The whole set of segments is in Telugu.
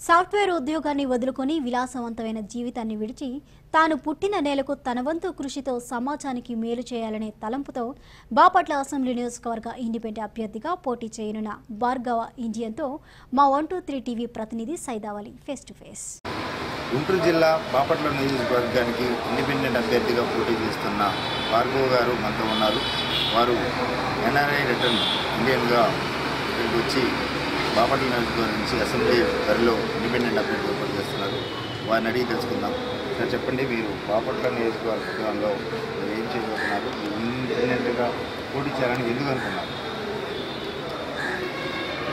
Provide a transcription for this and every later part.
సాఫ్ట్వేర్ ఉద్యోగాన్ని వదులుకొని విలాసవంతమైన జీవితాన్ని విడిచి తాను పుట్టిన నేలకు తన వంతు కృషితో సమాజానికి మేలు చేయాలనే తలంపుతో బాపట్ల అసెంబ్లీ నియోజకవర్గ ఇండిపెండెంట్ అభ్యర్థిగా పోటీ చేయనున్న భార్గవ ఇండియన్తో మా వన్ టూ త్రీ టీవీ ప్రతినిధి Saidavali face to face. Guntur జిల్లా బాపట్ల నియోజకవర్గానికి ఇండిపెండెంట్ అభ్యర్థిగా పోటీ చేస్తున్న భార్గవ గారు మనతో ఉన్నారు. వారు ఎన్ఆర్ఐ రిటర్న్ ఇండియన్గా ఇక్కడికి వచ్చి బాపట్ల నియోజకవర్గం నుంచి అసెంబ్లీ బరిలో ఇండిపెండెంట్ అభ్యర్థి ఏర్పాటు చేస్తున్నారు. వారిని అడిగి తెలుసుకుందాం. సార్ చెప్పండి మీరు బాపట్ల నియోజకవర్గంలో ఏం చేయబోతున్నారు? ఇండిపెండెంట్గా పోటీ చేయాలని ఎందుకు అనుకున్నారు?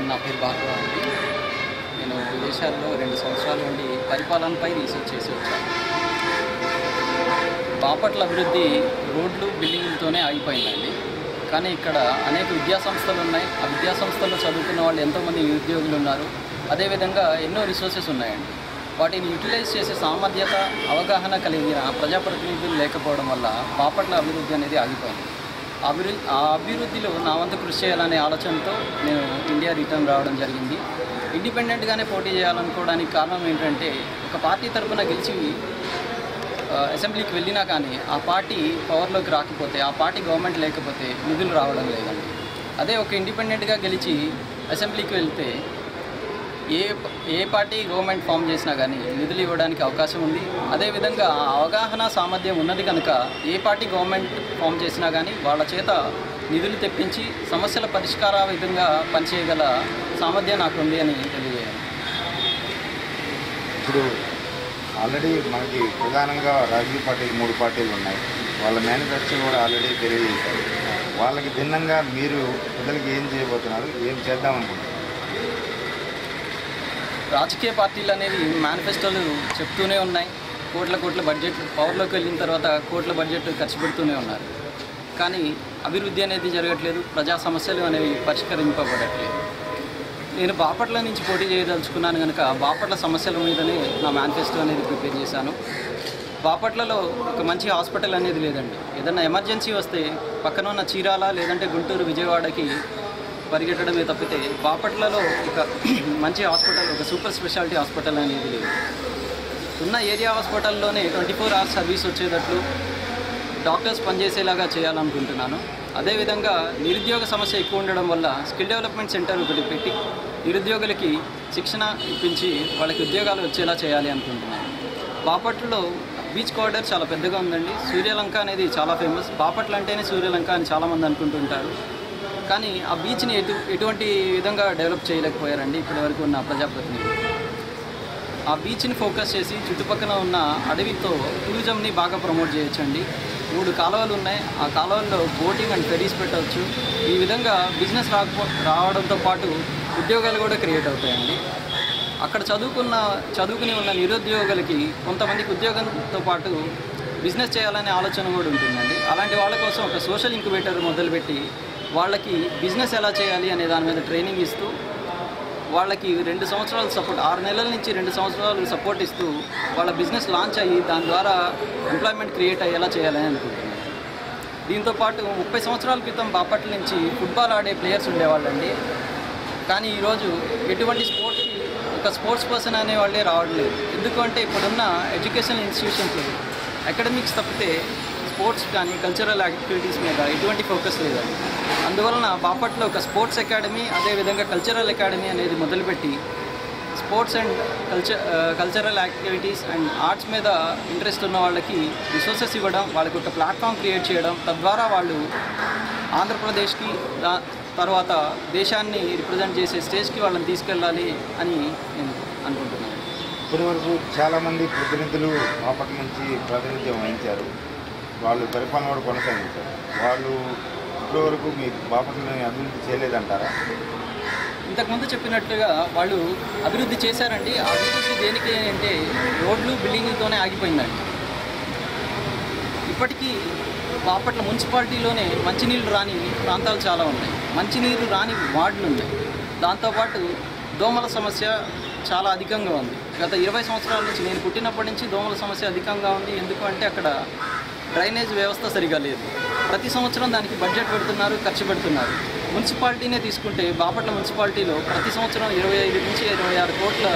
నా పేరు భార్గవ అండి. నేను విదేశాల్లో రెండు సంవత్సరాల నుండి పరిపాలనపై రీసెర్చ్ చేసి వచ్చాను. బాపట్ల అభివృద్ధి రోడ్లు బిల్డింగ్లతోనే ఆగిపోయిందండి. కానీ ఇక్కడ అనేక విద్యా సంస్థలు ఉన్నాయి ఆ విద్యా సంస్థల్లో చదువుకున్న వాళ్ళు ఎంతోమంది నిరుద్యోగులు ఉన్నారు అదేవిధంగా ఎన్నో రిసోర్సెస్ ఉన్నాయండి. వాటిని యూటిలైజ్ చేసే సామర్థ్యత అవగాహన కలిగిన ప్రజాప్రతినిధులు లేకపోవడం వల్ల బాపట్ల అభివృద్ధి అనేది ఆగిపోయింది. అభివృద్ధి ఆ అభివృద్ధిలో నా వంతు కృషి చేయాలనే ఆలోచనతో నేను ఇండియా రిటర్న్ రావడం జరిగింది. ఇండిపెండెంట్గానే పోటీ చేయాలనుకోవడానికి కారణం ఏంటంటే ఒక పార్టీ తరఫున గెలిచి అసెంబ్లీకి వెళ్ళినా కానీ ఆ పార్టీ పవర్లోకి రాకపోతే ఆ పార్టీ గవర్నమెంట్ లేకపోతే నిధులు రావడం లేదండి. అదే ఒక ఇండిపెండెంట్గా గెలిచి అసెంబ్లీకి వెళ్తే ఏ ఏ పార్టీ గవర్నమెంట్ ఫామ్ చేసినా కానీ నిధులు ఇవ్వడానికి అవకాశం ఉంది. అదేవిధంగా అవగాహన సామర్థ్యం ఉన్నది కనుక ఏ పార్టీ గవర్నమెంట్ ఫామ్ చేసినా కానీ వాళ్ళ చేత నిధులు తెప్పించి సమస్యల పరిష్కార విధంగా పనిచేయగల సామర్థ్యం నాకు ఉంది అని తెలియజేయాలి. ఇప్పుడు ఆల్రెడీ మనకి ప్రధానంగా రాజకీయ పార్టీలు మూడు పార్టీలు ఉన్నాయి. వాళ్ళ మేనిఫెస్టో కూడా ఆల్రెడీ తెలియజేశారు. వాళ్ళకి భిన్నంగా మీరు ప్రజలకు ఏం చేయబోతున్నారు ఏం చేద్దాం అనుకుంటున్నారు? రాజకీయ పార్టీలు అనేవి మేనిఫెస్టోలు చెప్తూనే ఉన్నాయి. కోట్ల కోట్ల బడ్జెట్ పవర్లోకి వెళ్ళిన తర్వాత కోట్ల బడ్జెట్ ఖర్చు పెడుతూనే ఉన్నారు. కానీ అభివృద్ధి అనేది జరగట్లేదు ప్రజా సమస్యలు అనేవి పరిష్కరింపబడట్లేదు. నేను బాపట్ల నుంచి పోటీ చేయదలుచుకున్నాను కనుక బాపట్ల సమస్యల మీదనే నా మేనిఫెస్టో అనేది ప్రిపేర్ చేశాను. బాపట్లలో ఒక మంచి హాస్పిటల్ అనేది లేదండి. ఏదన్నా ఎమర్జెన్సీ వస్తే పక్కన ఉన్న చీరాల లేదంటే గుంటూరు విజయవాడకి పరిగెట్టడమే తప్పితే బాపట్లలో ఒక మంచి హాస్పిటల్ ఒక సూపర్ స్పెషాలిటీ హాస్పిటల్ అనేది లేదు. ఉన్న ఏరియా హాస్పిటల్లోనే ట్వంటీ ఫోర్ అవర్స్ సర్వీస్ వచ్చేటట్లు డాక్టర్స్ పనిచేసేలాగా చేయాలనుకుంటున్నాను. అదేవిధంగా నిరుద్యోగ సమస్య ఎక్కువ ఉండడం వల్ల స్కిల్ డెవలప్మెంట్ సెంటర్ ఒకటి పెట్టి నిరుద్యోగులకి శిక్షణ ఇప్పించి వాళ్ళకి ఉద్యోగాలు వచ్చేలా చేయాలి అనుకుంటున్నాను. బాపట్లలో బీచ్ కార్డర్ చాలా పెద్దగా ఉందండి. సూర్యలంక అనేది చాలా ఫేమస్. బాపట్ల అంటేనే సూర్యలంక అని చాలామంది అనుకుంటుంటారు. కానీ ఆ బీచ్ని ఎటు ఎటువంటి విధంగా డెవలప్ చేయలేకపోయారండి ఇప్పటివరకు ఉన్న ప్రజాప్రతినిధులు. ఆ బీచ్ని ఫోకస్ చేసి చుట్టుపక్కల ఉన్న అడవితో టూరిజంని బాగా ప్రమోట్ చేయొచ్చండి. మూడు కాలువలు ఉన్నాయి. ఆ కాలువల్లో బోటింగ్ అండ్ ఫెరీస్ పెట్టవచ్చు. ఈ విధంగా బిజినెస్ రాకపో రావడంతో పాటు ఉద్యోగాలు కూడా క్రియేట్ అవుతాయండి. అక్కడ చదువుకున్న చదువుకుని ఉన్న నిరుద్యోగులకి కొంతమందికి ఉద్యోగంతో పాటు బిజినెస్ చేయాలనే ఆలోచన కూడా ఉంటుందండి. అలాంటి వాళ్ళ కోసం ఒక సోషల్ ఇంక్యుబేటర్ మొదలుపెట్టి వాళ్ళకి బిజినెస్ ఎలా చేయాలి అనే దాని మీద ట్రైనింగ్ ఇస్తూ వాళ్ళకి రెండు సంవత్సరాలు సపోర్ట్ ఆరు నెలల నుంచి రెండు సంవత్సరాలు సపోర్ట్ ఇస్తూ వాళ్ళ బిజినెస్ లాంచ్ అయ్యి దాని ద్వారా ఎంప్లాయ్మెంట్ క్రియేట్ అయ్యేలా చేయాలని అనుకుంటున్నాను. దీంతో పాటు ముప్పై సంవత్సరాల క్రితం బాపట్ల నుంచి ఫుట్బాల్ ఆడే ప్లేయర్స్ ఉండేవాళ్ళండి. కానీ ఈరోజు ఎటువంటి స్పోర్ట్స్ ఒక స్పోర్ట్స్ పర్సన్ అనే వాళ్ళే లేదు. ఎందుకంటే ఇప్పుడున్న ఎడ్యుకేషన్ ఇన్స్టిట్యూషన్స్ అకాడమిక్స్ తప్పితే స్పోర్ట్స్ కానీ కల్చరల్ యాక్టివిటీస్ మీద ఎటువంటి ఫోకస్ లేదండి అందువలన బాపట్లో ఒక స్పోర్ట్స్ అకాడమీ అదేవిధంగా కల్చరల్ అకాడమీ అనేది మొదలుపెట్టి sports and culture cultural activities and arts మీద ఇంట్రెస్ట్ ఉన్న వాళ్ళకి రిసోర్సెస్ ఇవ్వడం వాళ్ళకి ఒక ప్లాట్ఫామ్ క్రియేట్ చేయడం తద్వారా వాళ్ళు ఆంధ్రప్రదేశ్కి దా తర్వాత దేశాన్ని రిప్రజెంట్ చేసే స్టేజ్కి వాళ్ళని తీసుకెళ్ళాలి అని నేను అనుకుంటున్నాను. ఇప్పటి వరకు చాలామంది ప్రతినిధులు బాపట్ల నుంచి ప్రాతినిధ్యం వహించారు. వాళ్ళు పరిపాలన కూడా కొనసాగించారు. వాళ్ళు ఇప్పటి వరకు మీ బాపట్లని అభివృద్ధి చేయలేదంటారా? ఇంతకుముందు చెప్పినట్లుగా వాళ్ళు అభివృద్ధి చేశారండి. ఆ అభివృద్ధి దేనికి అంటే రోడ్లు బిల్డింగ్లతోనే ఆగిపోయిందండి. ఇప్పటికీ బాపట్ల మున్సిపాలిటీలోనే మంచినీళ్ళు రాని ప్రాంతాలు చాలా ఉన్నాయి. మంచినీరు రాని వార్డులు ఉన్నాయి. దాంతోపాటు దోమల సమస్య చాలా అధికంగా ఉంది. గత ఇరవై సంవత్సరాల నుంచి నేను పుట్టినప్పటి నుంచి దోమల సమస్య అధికంగా ఉంది. ఎందుకు అంటే అక్కడ డ్రైనేజ్ వ్యవస్థ సరిగా లేదు. ప్రతి సంవత్సరం దానికి బడ్జెట్ పెడుతున్నారు ఖర్చు పెడుతున్నారు. మున్సిపాలిటీనే తీసుకుంటే బాపట్ల మున్సిపాలిటీలో ప్రతి సంవత్సరం ఇరవై ఐదు నుంచి ఇరవై ఆరు కోట్ల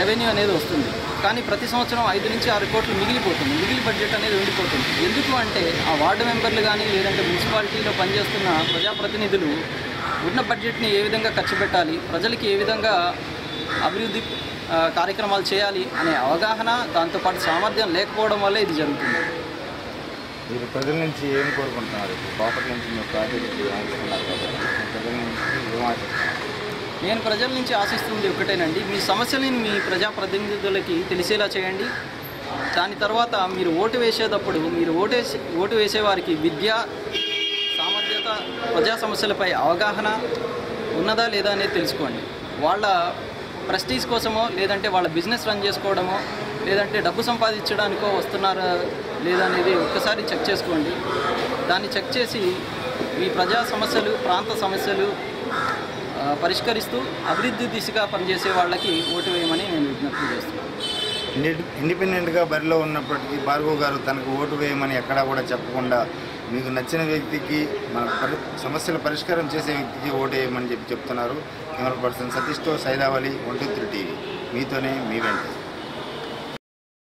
రెవెన్యూ అనేది వస్తుంది. కానీ ప్రతి సంవత్సరం ఐదు నుంచి ఆరు కోట్లు మిగిలిపోతుంది. మిగిలి బడ్జెట్ అనేది ఉండిపోతుంది. ఎందుకు అంటే ఆ వార్డు మెంబర్లు కానీ లేదంటే మున్సిపాలిటీలో పనిచేస్తున్న ప్రజాప్రతినిధులు ఉన్న బడ్జెట్ని ఏ విధంగా ఖర్చు పెట్టాలి ప్రజలకి ఏ విధంగా అభివృద్ధి కార్యక్రమాలు చేయాలి అనే అవగాహన దాంతోపాటు సామర్థ్యం లేకపోవడం వల్ల ఇది జరుగుతుంది. మీరు ప్రజల నుంచి ఏం కోరుకుంటున్నారు? ఇప్పుడు బాపట్ల నుంచి మీరు ప్రాజెక్ట్ ఆశిస్తున్నారు ప్రజల నుంచి ఏం ఆశిస్తున్నారు? నేను ప్రజల నుంచి ఆశిస్తుంది ఒకటేనండి మీ సమస్యలను మీ ప్రజాప్రతినిధులకి తెలిసేలా చేయండి. దాని తర్వాత మీరు ఓటు వేసేటప్పుడు మీరు ఓటు వేసే ఓటు వేసేవారికి విద్య సామర్థ్యత ప్రజా సమస్యలపై అవగాహన ఉన్నదా లేదా అనేది తెలుసుకోండి. వాళ్ళ ప్రెస్టీజ్ కోసమో లేదంటే వాళ్ళ బిజినెస్ రన్ చేసుకోవడమో లేదంటే డబ్బు సంపాదించడానికో వస్తున్నారా లేదా అనేది ఒక్కసారి చెక్ చేసుకోండి. దాన్ని చెక్ చేసి మీ ప్రజా సమస్యలు ప్రాంత సమస్యలు పరిష్కరిస్తూ అభివృద్ధి దిశగా పనిచేసే వాళ్ళకి ఓటు వేయమని నేను విజ్ఞప్తి చేస్తున్నాను. ఇండిపెండెంట్గా బరిలో ఉన్నప్పటికీ భార్గవ్ గారు తనకు ఓటు వేయమని ఎక్కడా కూడా చెప్పకుండా మీకు నచ్చిన వ్యక్తికి మన పరి సమస్యల పరిష్కారం చేసే వ్యక్తికి ఓటు వేయమని చెప్పి చెప్తున్నారు. కెమెరా పర్సన్ సతీష్తో సైదావలి టూ త్రీ టీవీ. మీతోనే మీ వెంట.